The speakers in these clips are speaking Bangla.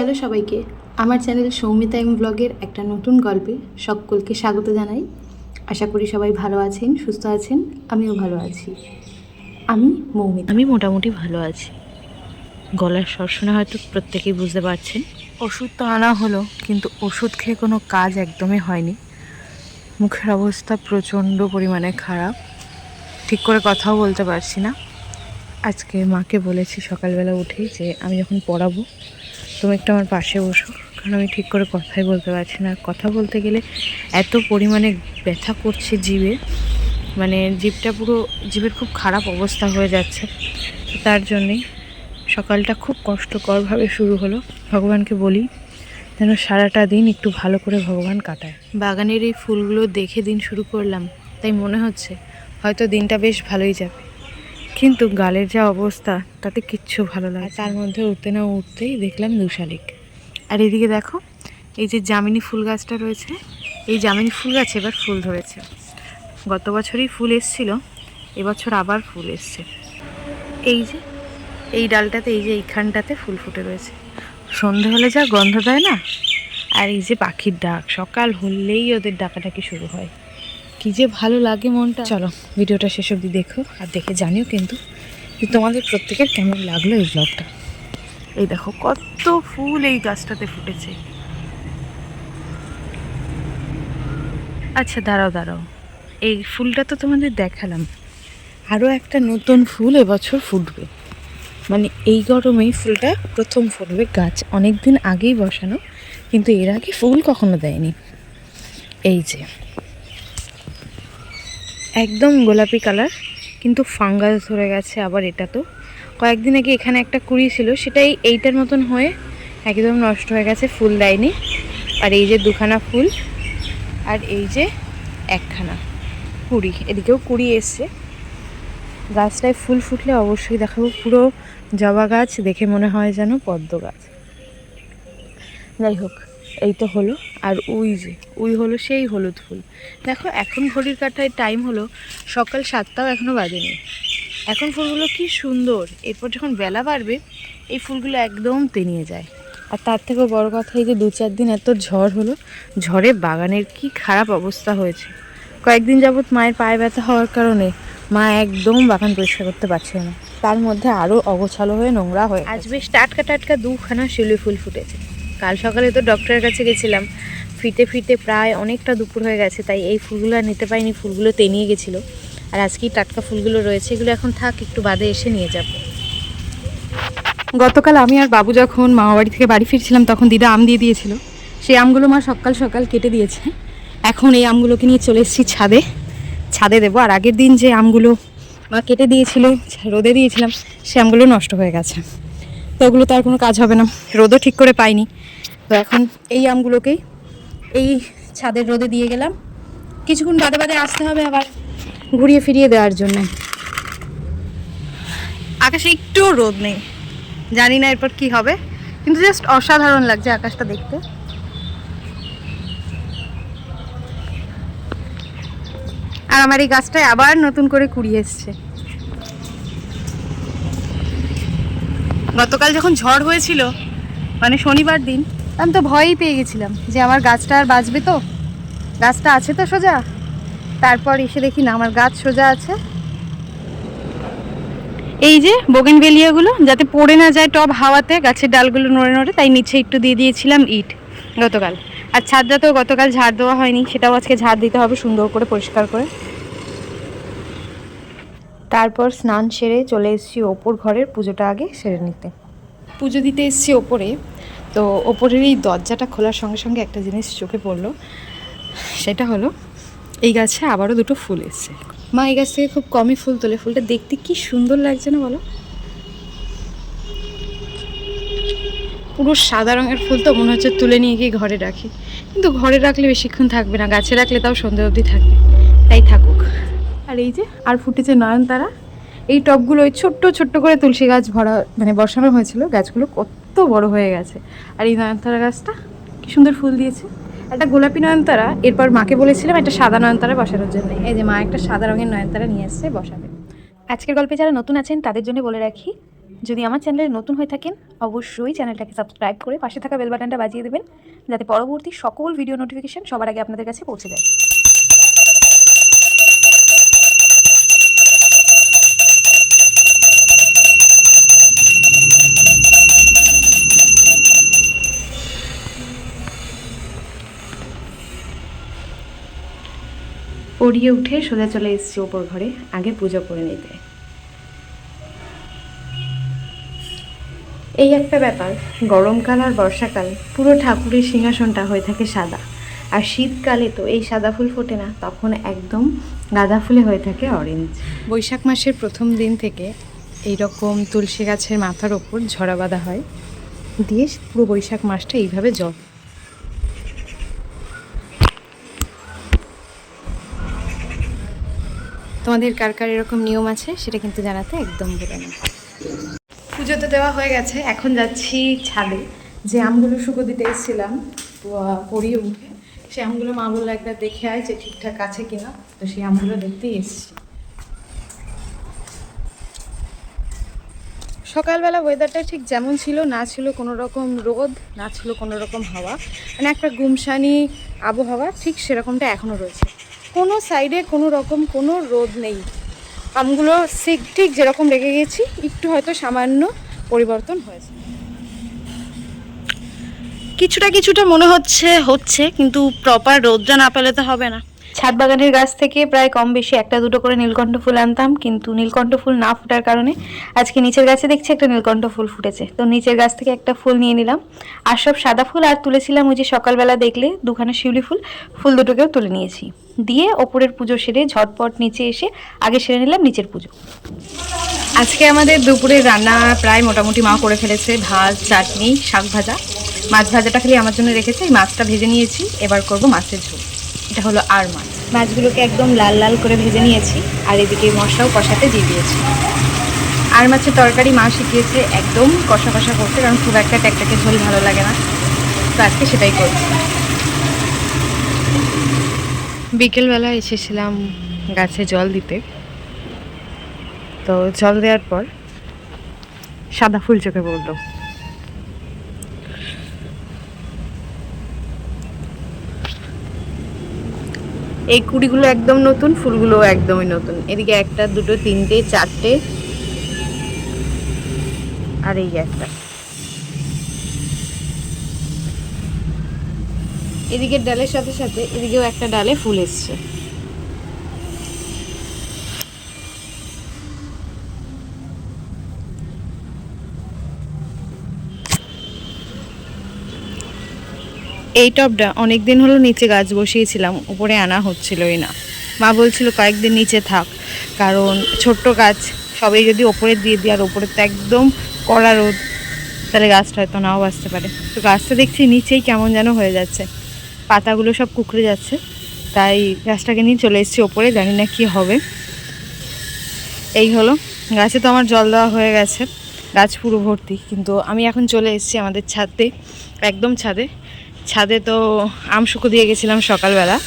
হ্যালো সবাইকে, আমার চ্যানেল সৌমিতা এম ব্লগের একটা নতুন গল্পে সকলকে স্বাগত জানাই। আশা করি সবাই ভালো আছেন, সুস্থ আছেন, আমিও ভালো আছি। আমি মৌমিতা। আমি মোটামুটি ভালো আছি। গলার স্বর হয়তো প্রত্যেকেই বুঝতে পারছেন। ওষুধ তো আনা হলো, কিন্তু ওষুধ খেয়ে কোনো কাজ একদমই হয়নি। মুখের অবস্থা প্রচণ্ড পরিমাণে খারাপ। ঠিক করে কথাও বলতে পারছি না। আজকে মাকে বলেছি সকালবেলা উঠেই যে আমি যখন পড়াবো তুমি একটু আমার পাশে বসো, কারণ আমি ঠিক করে কথাই বলতে পারছি না। কথা বলতে গেলে এত পরিমাণে ব্যথা করছে জিভে মানে জীবটা পুরো, জিভের খুব খারাপ অবস্থা হয়ে যাচ্ছে। তার জন্যেই সকালটা খুব কষ্টকরভাবে শুরু হলো। ভগবানকে বলি যেন সারাটা দিন একটু ভালো করে ভগবান কাটায়। বাগানের এই ফুলগুলো দেখে দিন শুরু করলাম, তাই মনে হচ্ছে হয়তো দিনটা বেশ ভালোই যাবে। কিন্তু গালের যা অবস্থা তাতে কিচ্ছু ভালো লাগে তার মধ্যে উঠতে না উঠতেই দেখলাম দুশালিক। আর এদিকে দেখো এই যে জামিনী ফুল গাছটা রয়েছে এই জামিনী ফুল গাছে এবার ফুল ধরেছে। গত বছরই ফুল এসছিল এবছর আবার ফুল এসছে। এই যে এই ডালটাতে এই যে এইখানটাতে ফুল ফুটে রয়েছে। সন্ধে হলে যা গন্ধ দেয় না? আর এই যে পাখির ডাক সকাল হলেই ওদের ডাকাডাকি শুরু হয়। কি যে ভালো লাগে মনটা। চলো, ভিডিওটা শেষ অবধি দেখো আর দেখে জানিও কিন্তু তোমাদের প্রত্যেকের কেমন লাগল এই ব্লগটা এই দেখো, কত ফুল এই গাছটাতে ফুটেছে। আচ্ছা দাঁড়াও দাঁড়াও। এই ফুলটা তো তোমাদের দেখালাম। আরও একটা নতুন ফুল এবছর ফুটবে। মানে এই গরমেই ফুলটা প্রথম ফুটবে গাছ। অনেক দিন আগেই বসানো, কিন্তু এর আগে ফুল কখনো দেয়নি। এই যে একদম গোলাপি কালার, কিন্তু ফাঙ্গাস ধরে গেছে আবার এটা তো। কয়েকদিন আগে এখানে একটা কুড়ি ছিল, সেটাই এইটার মতন হয়ে একদম নষ্ট হয়ে গেছে, ফুল দেয়নি। আর এই যে দুখানা ফুল, আর এই যে একখানা কুড়ি, এদিকেও কুড়ি এসছে। গাছটায় ফুল ফুটলে অবশ্যই দেখাবো, পুরো জবা গাছ, দেখে মনে হয় যেন পদ্ম গাছ। যাই হোক এই তো হলো আর উই যে উই হলো সেই হলুদ ফুল। দেখো এখন ঘড়ির কাটায় টাইম হলো সকাল সাতটাও এখনও বাজেনি। এখন ফুলগুলো কি সুন্দর। এরপর যখন বেলা বাড়বে এই ফুলগুলো একদম তেনিয়ে যায়। আর তার থেকেও বড় কথা এই যে দু চার দিন এত ঝড় হলো ঝড়ে বাগানের কি খারাপ অবস্থা হয়েছে। কয়েকদিন যাবৎ মায়ের পায়ে ব্যথা হওয়ার কারণে মা একদম বাগান পরিষ্কার করতে পারছে না। তার মধ্যে আরও অগোছালো হয়ে নোংরা হয়ে আজ বেশ টাটকা টাটকা দুখানা শিউলি ফুল ফুটেছে। কাল সকালে তো ডক্টরের কাছে গেছিলাম। ফিতে ফিতে প্রায় অনেকটা দুপুর হয়ে গেছে, তাই এই ফুলগুলো আর নিতে পাইনি ফুলগুলো তেনিয়ে গেছিল। আর আজকেই টাটকা ফুলগুলো রয়েছে, এগুলো এখন থাক, একটু বাদে এসে নিয়ে যাব। গতকাল আমি আর বাবু যখন মামাবাড়ি থেকে বাড়ি ফিরছিলাম, তখন দিদা আম দিয়ে দিয়েছিল। সেই আমগুলো মা সকাল সকাল কেটে দিয়েছে। এখন এই আমগুলোকে নিয়ে চলে এসেছি ছাদে। ছাদে দেবো। আর আগের দিন যে আমগুলো মা কেটে দিয়েছিল, রোদে দিয়েছিলাম, সে আমগুলো নষ্ট হয়ে গেছে। তো ওগুলো তো আর কোনো কাজ হবে না। রোদও ঠিক করে পাইনি। তো এখন এই আমগুলোকেই এই ছাদের রোদে দিয়ে গেলাম। কিছুক্ষণ বাদে বাদে আসতে হবে আবার ঘুরিয়ে ফিরিয়ে দেওয়ার জন্য। আকাশে একটু রোদ নেই। জানি না এরপর কি হবে। কিন্তু জাস্ট অসাধারণ লাগছে আকাশটা দেখতে। আর আমার এই গাছটায় আবার নতুন করে কুড়িয়ে এসছে। গতকাল যখন ঝড় হয়েছিল মানে শনিবার দিন, আমি তো ভয়ই পেয়ে গেছিলাম যে আমার গাছটা আর বাঁচবে তো। গাছটা আছে তো সোজা? তারপর এসে দেখি না, আমার গাছ সোজা আছে। এই যে বোগেনভেলিয়াগুলো যাতে পড়ে না যায় টব হাওয়াতে, গাছের ডালগুলো নড়ে নড়ে, তাই নিচে একটু দিয়ে দিয়েছিলাম ইট গতকাল। আর ছাদটা তো গতকাল ঝাড় দেওয়া হয়নি, সেটাও আজকে ঝাড় দিতে হবে সুন্দর করে, পরিষ্কার করে। তারপর স্নান সেরে চলে এসেছি ওপর ঘরের পুজোটা আগে সেরে নিতে। পুজো দিতে এসেছি ওপরে। তো ওপরের এই দরজাটা খোলার সঙ্গে সঙ্গে একটা জিনিস চোখে পড়ল। সেটা হলো, এই গাছে আবারও দুটো ফুল এসছে। মা, এই গাছ থেকে খুব কমই ফুল তোলে। ফুলটা দেখতে কি সুন্দর লাগছে না বলো? পুরো সাদা রঙের ফুল তো মনে হচ্ছে তুলে নিয়ে গিয়ে ঘরে রাখি। কিন্তু ঘরে রাখলে বেশিক্ষণ থাকবে না। গাছে রাখলে তাও সন্ধে অবধি থাকবে। তাই থাকুক। আর এই যে, আর ফুটেছে নয়নতারা। এই টবগুলো ওই ছোট্ট ছোট্ট করে তুলসী গাছ ভরা মানে বসানো হয়েছিল। গাছগুলো কত বড় হয়ে গেছে। আর এই নয়নতারা গাছটা কি সুন্দর ফুল দিয়েছে। একটা গোলাপি নয়নতারা, এরপর মাকে বলেছিলাম একটা সাদা নয়নতারা বসানোর জন্য। এই যে মা একটা সাদা রঙের নয়নতারা নিয়ে এসছে, বসাবে। আজকের গল্পে যারা নতুন আছেন, তাদের জন্য বলে রাখি, যদি আমার চ্যানেলে নতুন হয়ে থাকেন, অবশ্যই চ্যানেলটাকে সাবস্ক্রাইব করে পাশে থাকা বেল বাটনটা বাজিয়ে দেবেন, যাতে পরবর্তী সকল ভিডিও নোটিফিকেশন সবার আগে আপনাদের কাছে পৌঁছে যায়। পড়িয়ে উঠে সোজা চলে এসেছি ওপর ঘরে, আগে পুজো করে নিতে। এই একটা ব্যাপার, গরমকাল আর বর্ষাকাল, পুরো ঠাকুরের সিংহাসনটা হয়ে থাকে সাদা। আর শীতকালে তো এই সাদা ফুল ফোটে না, তখন একদম গাঁদা ফুলে হয়ে থাকে অরেঞ্জ বৈশাখ মাসের প্রথম দিন থেকে এই রকম তুলসী গাছের মাথার ওপর ঝরা বাঁধা হয়। দিয়ে পুরো বৈশাখ মাসটা এইভাবে জল তোমাদের কার কার এরকম নিয়ম আছে সেটা কিন্তু জানাতে একদম ভুলে না। পুজো তো দেওয়া হয়ে গেছে, এখন যাচ্ছি ছাদে। যে আমগুলো শুকো দিতে এসেছিলাম প- পরিয়ে উঠে। সেই আমগুলো মা বলল, একবার দেখে আয় যে ঠিকঠাক আছে কিনা। তো সেই আমগুলো দেখতেই এসেছি। সকালবেলা ওয়েদারটা ঠিক যেমন ছিল, না ছিল কোনো রকম রোদ, না ছিল কোনো রকম হাওয়া। মানে একটা গুমসানি আবহাওয়া, ঠিক সেরকমটা এখনও রয়েছে। কোনো সাইডে কোনো রকম কোনো রোদ নেই। আমগুলো ঠিক ঠিক যেরকম রেখে গেছি, একটু হয়তো সামান্য পরিবর্তন হয়েছে। কিছুটা কিছুটা মনে হচ্ছে হচ্ছে, কিন্তু প্রপার রোদটা না পেলে তো হবে না। ছাদ বাগানের গাছ থেকে প্রায় কম বেশি একটা দুটো করে নীলকণ্ঠ ফুল আনতাম, কিন্তু নীলকণ্ঠ ফুল না ফোটার কারণে আজকে নিচের গাছে দেখছি একটা নীলকণ্ঠ ফুল ফুটেছে। তো নিচের গাছ থেকে একটা ফুল নিয়ে নিলাম। আর সব সাদা ফুল আর তুলেছিলাম ওই যে সকালবেলা দেখলে দুখানা শিউলি ফুল ফুল দুটোকেও তুলে নিয়েছি। দিয়ে ওপরের পুজো সেরে ঝটপট নিচে এসে আগে সেরে নিলাম নিচের পুজো। আজকে আমাদের দুপুরের রান্না প্রায় মোটামুটি মা করে ফেলেছে, ভাত, চাটনি, শাক ভাজা। মাছ ভাজাটা খালি আমার জন্য রেখেছে, এই মাছটা ভেজে নিয়েছি। এবার করব মাছের ঝোল। এটা হলো আর মাছ। মাছগুলোকে একদম লাল লাল করে ভেজে নিয়েছি আর এদিকে মশলাও কষাতে দিয়ে দিয়েছি। আর মাছের তরকারি মা শিখিয়েছে একদম কষা কষা করতে কারণ খুব একটা ট্যাকটাকে ঝোল ভালো লাগে না। তো আজকে সেটাই করছি। বিকেলবেলা এসেছিলাম গাছে জল দিতে। তো জল দেওয়ার পর সাদা ফুল চোখে পড়ল। এই কুড়িগুলো একদম নতুন ফুলগুলো একদমই নতুন। এদিকে একটা, দুটো, তিনটে, চারটে। আর এই একটা। এদিকে ডালের সাথে সাথে এদিকেও একটা ডালে ফুল এসছে। এই টবটা অনেক দিন হলো নিচে গাছ বসিয়েছিলাম, উপরে আনা হচ্ছিলই না। মা বলছিল, কয়েকদিন নিচে থাক, কারণ ছোট্ট গাছ সবাই যদি ওপরে দিয়ে দিই, আর ওপরে তো একদম কড়া রোদ, তাহলে গাছটা হয়তো নাও বাঁচতে পারে। তো গাছটা দেখছি নিচেই কেমন যেন হয়ে যাচ্ছে। পাতাগুলো সব কুকড়ে যাচ্ছে, তাই গাছটাকে নিয়ে চলে এসেছি ওপরে, জানি না কি হবে। এই হলো, গাছে তো আমার জল দেওয়া হয়ে গেছে, গাছ পুরো ভর্তি, কিন্তু আমি এখন চলে এসেছি আমাদের ছাদে, একদম ছাদে। ছাদে তো আম শুকো দিয়ে গেছিলাম সকালবেলা।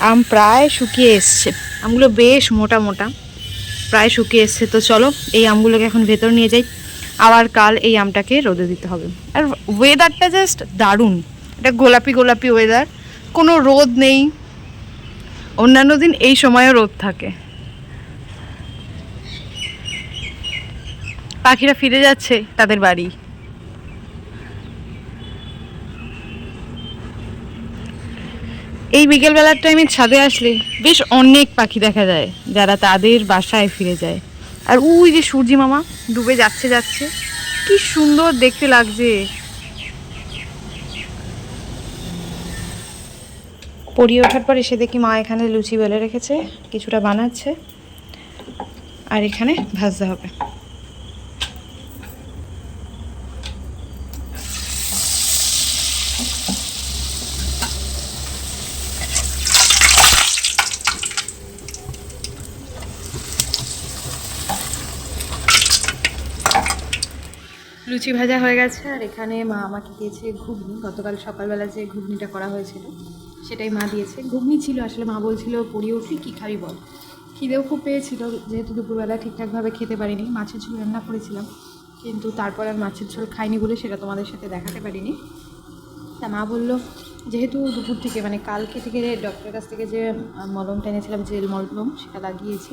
আম প্রায় শুকিয়ে এসছে। আমগুলো বেশ মোটা মোটা। প্রায় শুকিয়ে এসছে। তো চলো, এই আমগুলোকে এখন ভেতর নিয়ে যাই। আবার কাল এই আমটাকে রোদে দিতে হবে। আর ওয়েদারটা জাস্ট দারুণ। এটা গোলাপি গোলাপি ওয়েদার কোনো রোদ নেই। অন্যান্য দিন এই সময়ও রোদ থাকে। পাখিরা ফিরে যাচ্ছে তাদের বাড়ি। এই বিকেলবেলার টাইমে ছাদে আসলে বেশ অনেক পাখি দেখা যায়, যারা তাদের বাসায় ফিরে যায়। আর ওই যে সূর্যি মামা ডুবে যাচ্ছে যাচ্ছে, কি সুন্দর দেখতে লাগছে। পড়িয়ে ওঠার পর এসে দেখি মা এখানে লুচি বেলে রেখেছে, কিছুটা বানাচ্ছে, আর এখানে ভাজতে হবে। লুচি ভাজা হয়ে গেছে। আর এখানে মা আমাকে দিয়েছে ঘুগনি। গতকাল সকালবেলা যে ঘুগনিটা করা হয়েছিল, সেটাই মা দিয়েছে। ঘুগনি ছিল, আসলে মা বলছিল, পড়িয়ে উঠলি, কী খাবি বল? খিদেও খুব পেয়েছিল, যেহেতু দুপুরবেলা ঠিকঠাকভাবে খেতে পারিনি। মাছের ঝোল রান্না করেছিলাম, কিন্তু তারপর আর মাছের ঝোল খাইনি বলে সেটা তোমাদের সাথে দেখাতে পারিনি। তা মা বলল, যেহেতু দুপুর থেকে মানে কালকে থেকে ডক্টরের কাছ থেকে যে মলমটা এনেছিলাম জেল মলম, সেটা লাগিয়েছি।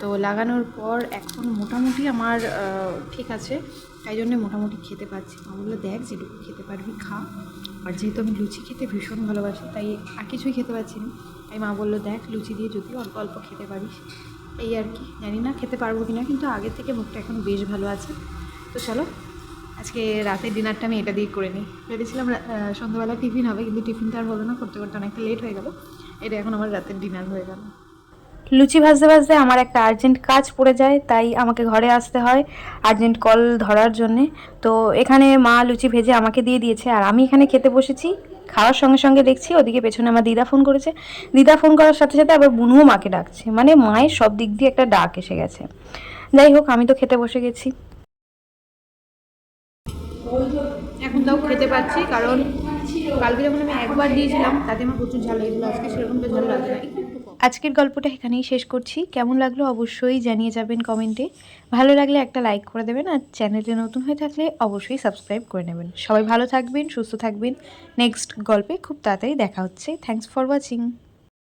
তো লাগানোর পর এখন মোটামুটি আমার ঠিক আছে। তাই জন্য মোটামুটি খেতে পারছি মা বলল, দেখ, যেটুকু খেতে পারবি, খা। আর যেহেতু আমি লুচি খেতে ভীষণ ভালোবাসি, তাই আর কিছুই খেতে পারছি না। তাই মা বলল, দেখ, লুচি দিয়ে যদি অল্প অল্প খেতে পারিস। এই আর কি, জানি না খেতে পারব কি না কিন্তু আগে থেকে মুখটা এখন বেশ ভালো আছে। তো চলো, আজকে রাতের ডিনারটা আমি এটা দিয়ে করে নিই। ভেবেছিলাম সন্ধ্যাবেলা টিফিন হবে, কিন্তু টিফিনটা আর হলো না, করতে করতে অনেকটা লেট হয়ে গেল। এটা এখন আমার রাতের ডিনার হয়ে গেল। লুচি ভাজতে ভাজতে আমার একটা আর্জেন্ট কাজ পড়ে যায়, তাই আমাকে ঘরে আসতে হয় আর্জেন্ট কল ধরার জন্যে। তো এখানে মা লুচি ভেজে আমাকে দিয়ে দিয়েছে, আর আমি এখানে খেতে বসেছি। খাওয়ার সঙ্গে সঙ্গে দেখছি ওদিকে পেছনে আমার দিদা ফোন করেছে। দিদা ফোন করার সাথে সাথে আবার বুনুও মাকে ডাকছে মানে মায়ের সব দিক দিয়ে একটা ডাক এসে গেছে। যাই হোক, আমি তো খেতে বসে গেছি। এখন তাও খেতে পাচ্ছি, কারণ কালকে যখন আমি একবার দিয়েছিলাম, তাতে আমার প্রচুর ঝাল লেগেছিলো, আজকে সেরকমটা ঝাল লাগছে আজকের গল্পটা এখানেই শেষ করছি। কেমন লাগল অবশ্যই জানিয়ে যাবেন কমেন্টে। ভালো লাগলে একটা লাইক করে দেবেন আর চ্যানেলে নতুন হয়ে থাকলে অবশ্যই সাবস্ক্রাইব করে নেবেন। সবাই ভালো থাকবেন, সুস্থ থাকবেন। নেক্সট গল্পে খুব তাড়াতাড়ি দেখা হচ্ছে। Thanks for watching